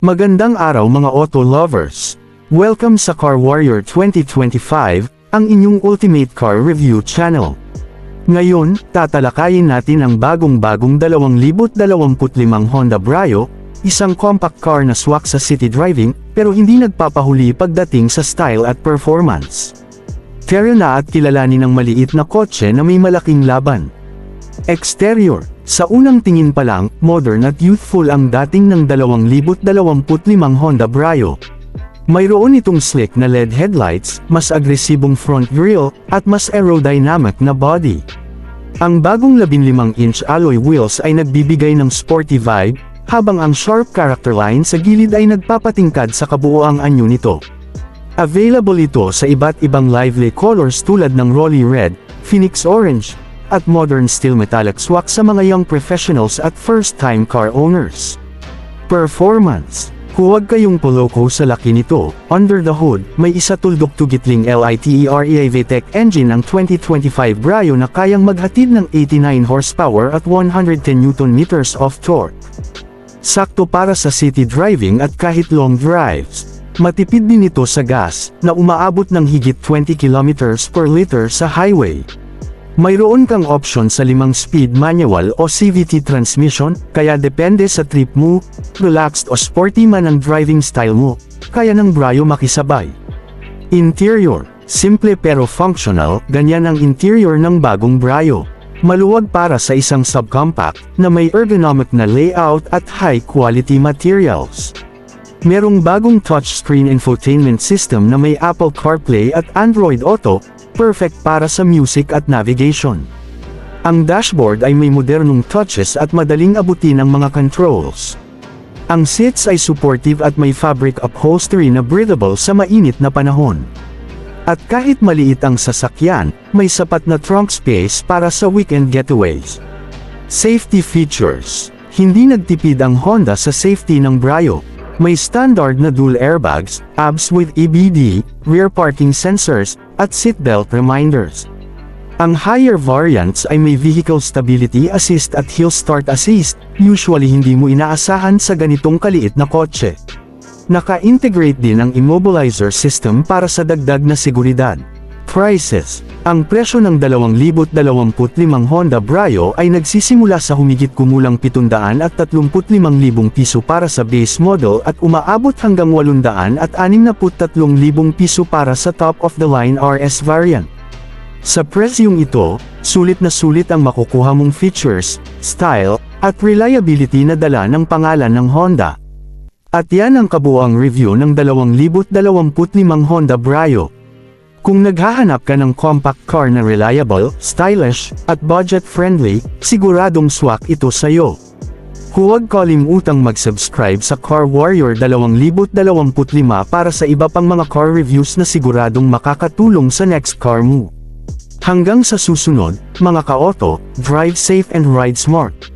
Magandang araw mga auto lovers! Welcome sa Car Warrior 2025, ang inyong ultimate car review channel. Ngayon, tatalakayin natin ang bagong-bagong 2025 Honda Brio, isang compact car na swak sa city driving, pero hindi nagpapahuli pagdating sa style at performance. Kaya na at kilalanin ng maliit na kotse na may malaking laban. Exterior Sa unang tingin pa lang, modern at youthful ang dating ng 2025 Honda Brio. Mayroon itong slick na LED headlights, mas agresibong front grille, at mas aerodynamic na body. Ang bagong 15-inch alloy wheels ay nagbibigay ng sporty vibe, habang ang sharp character line sa gilid ay nagpapatingkad sa kabuoang anyo nito. Available ito sa iba't ibang lively colors tulad ng Rolly Red, Phoenix Orange, at modern steel metallic swak sa mga young professionals at first-time car owners. Performance Huwag kayong puloko sa laki nito, under the hood, may isa tuldok tugitling LITEREA VTEC engine ang 2025 Brio na kayang maghatid ng 89 horsepower at 110 Nm of torque. Sakto para sa city driving at kahit long drives. Matipid din ito sa gas, na umaabot ng higit 20 km per liter sa highway. Mayroon kang option sa 5-speed manual o CVT transmission, kaya depende sa trip mo, relaxed o sporty man ang driving style mo, kaya ng Brio makisabay. Interior, simple pero functional, ganyan ang interior ng bagong Brio. Maluwag para sa isang subcompact, na may ergonomic na layout at high-quality materials. Merong bagong touchscreen infotainment system na may Apple CarPlay at Android Auto, perfect para sa music at navigation. Ang dashboard ay may modernong touches at madaling abutin ang mga controls. Ang seats ay supportive at may fabric upholstery na breathable sa mainit na panahon. At kahit maliit ang sasakyan, may sapat na trunk space para sa weekend getaways. Safety features Hindi nagtipid ang Honda sa safety ng Brio. May standard na dual airbags, ABS with EBD, rear parking sensors, at seatbelt reminders. Ang higher variants ay may vehicle stability assist at hill start assist, usually hindi mo inaasahan sa ganitong kaliit na kotse. Naka-integrate din ang immobilizer system para sa dagdag na seguridad. Prices Ang presyo ng 2025 Honda Brio ay nagsisimula sa humigit kumulang 735,000 piso para sa base model at umaabot hanggang 863,000 piso para sa top-of-the-line RS variant. Sa presyong ito, sulit na sulit ang makukuha mong features, style, at reliability na dala ng pangalan ng Honda. At yan ang kabuang review ng 2025 Honda Brio. Kung naghahanap ka ng compact car na reliable, stylish, at budget-friendly, siguradong swak ito sa'yo. Huwag kalimutang mag-subscribe sa Car Warrior 2025 para sa iba pang mga car reviews na siguradong makakatulong sa next car mo. Hanggang sa susunod, mga ka-auto, drive safe and ride smart.